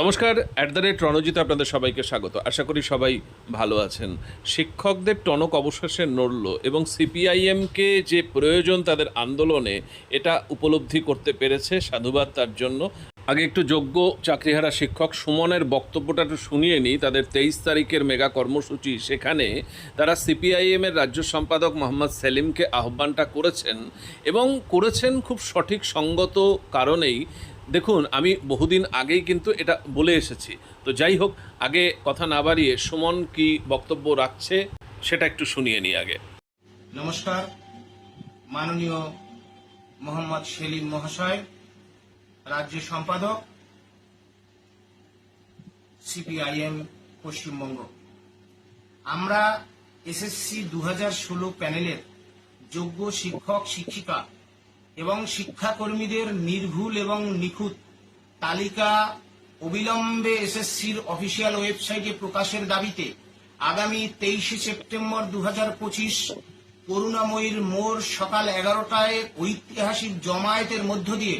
নমস্কার at the rate Ranjit আপনাদের সবাইকে স্বাগত। আশা করি সবাই ভালো আছেন। শিক্ষকদের টনক অবশেষে নড়ল এবং সিপিআইএমকে যে প্রয়োজন তাদের আন্দোলনে এটা উপলব্ধি করতে পেরেছে সাধুবাদ তার জন্য। আগে একটু যোগ্য চাকরিহারা শিক্ষক সুমনের বক্তব্যটা একটু শুনিয়ে নিই। তাদের তেইশ তারিখের মেগা কর্মসূচি, সেখানে তারা সিপিআইএম এর রাজ্য সম্পাদক মোহাম্মদ সেলিমকে আহ্বানটা করেছেন এবং করেছেন খুব সঠিক সঙ্গত কারণেই দেখুন, আমি বহুদিন আগেই কিন্তু এটা বলে এসেছি। তো যাই হোক, আগে কথা না বাড়িয়ে সুমন কি বক্তব্য রাখছে সেটা একটু শুনিয়ে নিই আগে। নমস্কার। মাননীয় মোহাম্মদ সেলিম মহাশয়, রাজ্য সম্পাদক, সিপিআইএম পশ্চিমবঙ্গ। আমরা এসএসসি দু হাজার ষোলো প্যানেলের যোগ্য শিক্ষক, শিক্ষিকা এবং শিক্ষাকর্মীদের নির্ভুল এবং নিখুঁত তালিকা অবিলম্বে এসএসসির অফিসিয়াল ওয়েবসাইটে প্রকাশের দাবিতে আগামী তেইশে সেপ্টেম্বর দু হাজার পঁচিশ করুণাময়ীর মোড় সকাল এগারোটায় ঐতিহাসিক জমায়েতের মধ্য দিয়ে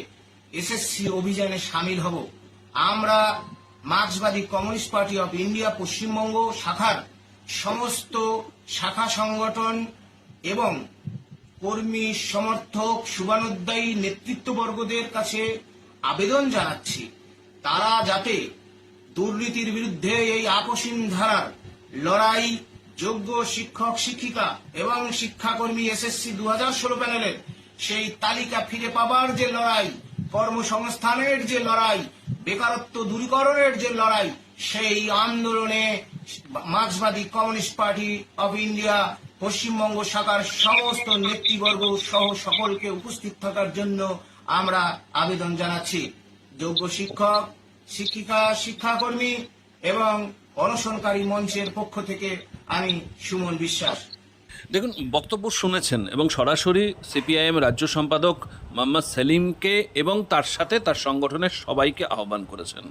এসএসসি অভিযানে সামিল হব। আমরা মার্ক্সবাদী communist party of India Paschimbanga শাখার সমস্ত শাখা সংগঠন এবং কর্মী, সমর্থক শুভানুদ্দায়ী নেতৃত্ববর্গদের কাছে আবেদন জানাচ্ছি। তারা যাতে দুর্নীতির বিরুদ্ধে এই আকস্মিন ধারার লড়াই, যোগ্য শিক্ষক, শিক্ষিকা এবং শিক্ষাকর্মী এসএসসি দু হাজার ষোলো প্যানেলের সেই তালিকা ফিরে পাবার যে লড়াই, কর্মসংস্থানের যে লড়াই, বেকারত্ব দূরীকরণের যে লড়াই, সেই আন্দোলনে মার্ক্সবাদী communist party of India Paschimbanga শাখার সমস্ত নেতৃবর্গ সহ সকলকে উপস্থিত থাকার জন্য আমরা আবেদন জানাচ্ছি। যোগ্য শিক্ষক, শিক্ষিকা, শিক্ষাকর্মী এবং অনশনকারী মঞ্চের পক্ষ থেকে আমি সুমন বিশ্বাস। দেখুন, বক্তব্য শুনেছেন এবং সরাসরি সিপিআইএম রাজ্য সম্পাদক মোহাম্মদ সেলিমকে এবং তার সাথে তার সংগঠনের সবাইকে আহ্বান করেছেন।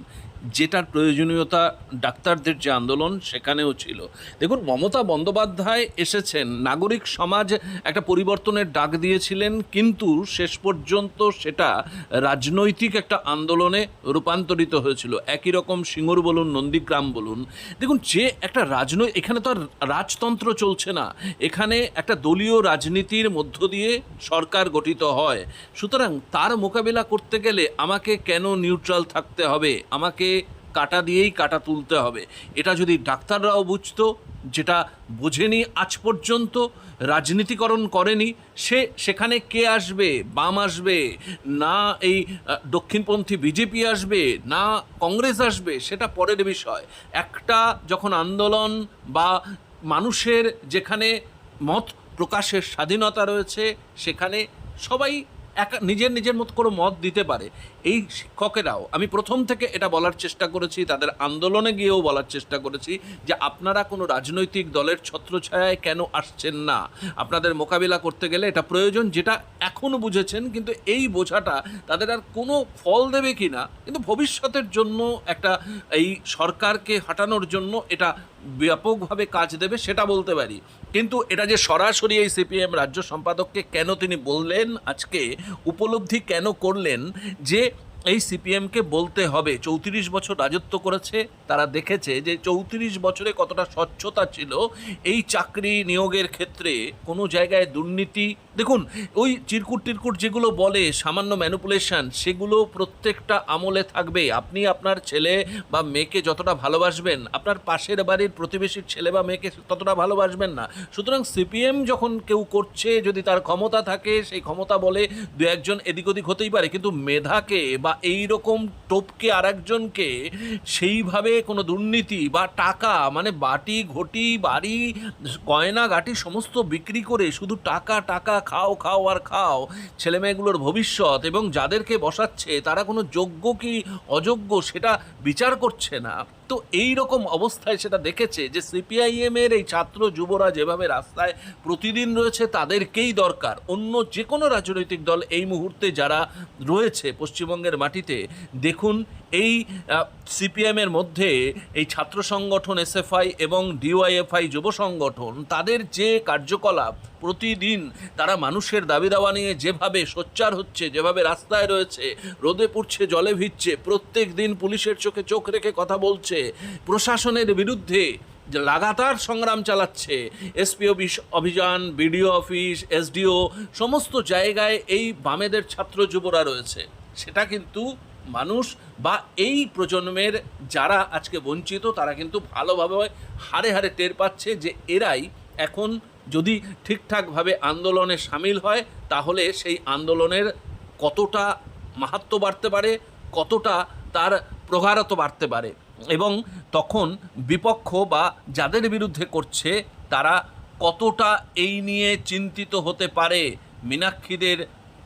যেটার প্রয়োজনীয়তা ডাক্তারদের যে আন্দোলন সেখানেও ছিল। দেখুন, মমতা বন্দ্যোপাধ্যায় এসেছেন, নাগরিক সমাজ একটা পরিবর্তনের ডাক দিয়েছিলেন, কিন্তু শেষ পর্যন্ত সেটা রাজনৈতিক একটা আন্দোলনে রূপান্তরিত হয়েছিল। একই রকম সিঙ্গুর বলুন, নন্দীগ্রাম বলুন। দেখুন, যে একটা রাজনৈতিক এখানে তো আর রাজতন্ত্র চলছে না। এখানে একটা দলীয় রাজনীতির মধ্য দিয়ে সরকার গঠিত হয়। সুতরাং তার মোকাবিলা করতে গেলে আমাকে কেন নিউট্রাল থাকতে হবে? আমাকে কাটা দিয়েই কাটা তুলতে হবে। এটা যদি ডাক্তাররাও বুঝতো, যেটা বোঝেনি আজ পর্যন্ত, রাজনীতিকরণ করেনি, সে সেখানে কে আসবে? বাম আসবে? না এই দক্ষিণপন্থী বিজেপি আসবে? না কংগ্রেস আসবে? সেটা পরের বিষয়। একটা যখন আন্দোলন বা মানুষের যেখানে মত প্রকাশের স্বাধীনতা রয়েছে, সেখানে সবাই একা নিজের নিজের মতো করে মত দিতে পারে। এই শিক্ষকেরাও, আমি প্রথম থেকে এটা বলার চেষ্টা করেছি, তাদের আন্দোলনে গিয়েও বলার চেষ্টা করেছি যে আপনারা কোনো রাজনৈতিক দলের ছত্রছায়ায় কেন আসছেন না? আপনাদের মোকাবিলা করতে গেলে এটা প্রয়োজন যেটা এখনও বুঝেছেন, কিন্তু এই বোঝাটা তাদের আর কোনো ফল দেবে কি না কিন্তু ভবিষ্যতের জন্য একটা, এই সরকারকে হাঁটানোর জন্য এটা ব্যাপকভাবে কাজ দেবে সেটা বলতে পারি। কিন্তু এটা যে সরাসরি এই সিপিএম রাজ্য সম্পাদককে কেন তিনি বললেন, আজকে উপলব্ধি কেন করলেন, যে এই সিপিএমকে বলতে হবে, চৌত্রিশ বছর রাজত্ব করেছে, তারা দেখেছে যে চৌত্রিশ বছরে কতটা স্বচ্ছতা ছিল, এই চাকরি নিয়োগের ক্ষেত্রে কোনো জায়গায় দুর্নীতি দেখুন, ওই চিরকুট টিরকুট যেগুলো বলে, সামান্য ম্যানুপুলেশন সেগুলো প্রত্যেকটা আমলে থাকবে। আপনি আপনার ছেলে বা মেয়েকে যতটা ভালোবাসবেন, আপনার পাশের বাড়ির প্রতিবেশীর ছেলে বা মেয়েকে ততটা ভালোবাসবেন না। সুতরাং সিপিএম যখন কেউ করছে, যদি তার ক্ষমতা থাকে, সেই ক্ষমতা বলে দু একজন এদিক ওদিক হতেই পারে। কিন্তু মেধাকে বা এই রকম টোপকে আর একজনকে সেইভাবে কোনো দুর্নীতি বা টাকা মানে বাটি, ঘটি, বাড়ি, গয়না, গাটি, সমস্ত বিক্রি করে শুধু টাকা টাকা খাও খাও আর খাও। ছেলে মেয়েগুলোর ভবিষ্যৎ এবং যাদেরকে বসাচ্ছে, তারা কোনো যোগ্য কি অযোগ্য সেটা বিচার করছে না। তো এই রকম অবস্থায় সেটা দেখেছে যে সিপিআইএম এর এই ছাত্র যুবরা যেভাবে রাস্তায় প্রতিদিন রয়েছে তাদেরকেই দরকার। অন্য যে কোনো রাজনৈতিক দল এই মুহূর্তে যারা রয়েছে পশ্চিমবঙ্গের মাটিতে, দেখুন এই সিপিএমের মধ্যে এই ছাত্র সংগঠন এসএফআই এবং ডিওয়াইএফআই যুব সংগঠন, তাদের যে কার্যকলাপ প্রতিদিন তারা মানুষের দাবি দাওয়া নিয়ে যেভাবে সোচ্চার হচ্ছে, যেভাবে রাস্তায় রয়েছে, রোদে পুড়ছে, জলে ভিজছে, প্রত্যেক দিন পুলিশের চোখে চোখ রেখে কথা বলছে প্রশাসনের বিরুদ্ধে লাগাতার সংগ্রাম চালাচ্ছে। এসপি অফিস, অভিযান, বিডিও অফিস, এসডিও, সমস্ত জায়গায় এই বামেদের ছাত্র যুবরা রয়েছে। সেটা কিন্তু মানুষ বা এই প্রজন্মের যারা আজকে বঞ্চিত, তারা কিন্তু ভালোভাবে হারে হারে টের পাচ্ছে যে এরাই এখন যদি ঠিকঠাকভাবে আন্দোলনে সামিল হয়, তাহলে সেই আন্দোলনের কতটা মাহাত্ম বাড়তে পারে, কতটা তার প্রগাঢ়ত বাড়তে পারে। এবং তখন বিপক্ষ বা যাদের বিরুদ্ধে করছে, তারা কতটা এই নিয়ে চিন্তিত হতে পারে? মীনাক্ষীদের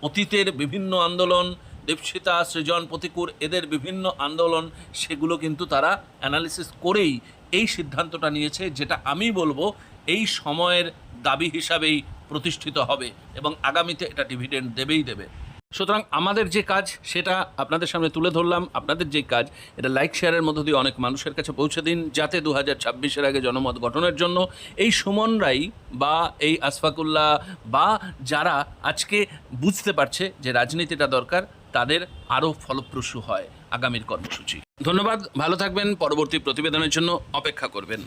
অতীতের বিভিন্ন আন্দোলন, দীপশিতা, সৃজন, প্রতিকূর, এদের বিভিন্ন আন্দোলন, সেগুলো কিন্তু তারা অ্যানালিসিস করেই এই সিদ্ধান্তটা নিয়েছে, যেটা আমি বলব এই সময়ের দাবি হিসাবেই প্রতিষ্ঠিত হবে এবং আগামীতে এটা ডিভিডেন্ড দেবেই দেবে। সুতরাং আমাদের যে কাজ, সেটা আপনাদের সামনে তুলে ধরলাম। আপনাদের যে কাজ, এটা লাইক, শেয়ারের মধ্য দিয়ে অনেক মানুষের কাছে পৌঁছে দিন, যাতে দু হাজার ছাব্বিশের আগে জনমত গঠনের জন্য এই সুমনরাই বা এই আশফাকুল্লাহ বা যারা আজকে বুঝতে পারছে যে রাজনীতিটা দরকার, তাদের আরও ফলপ্রসূ হয় আগামীর কর্মসূচি। ধন্যবাদ, ভালো থাকবেন, পরবর্তী প্রতিবেদনের জন্য অপেক্ষা করবেন।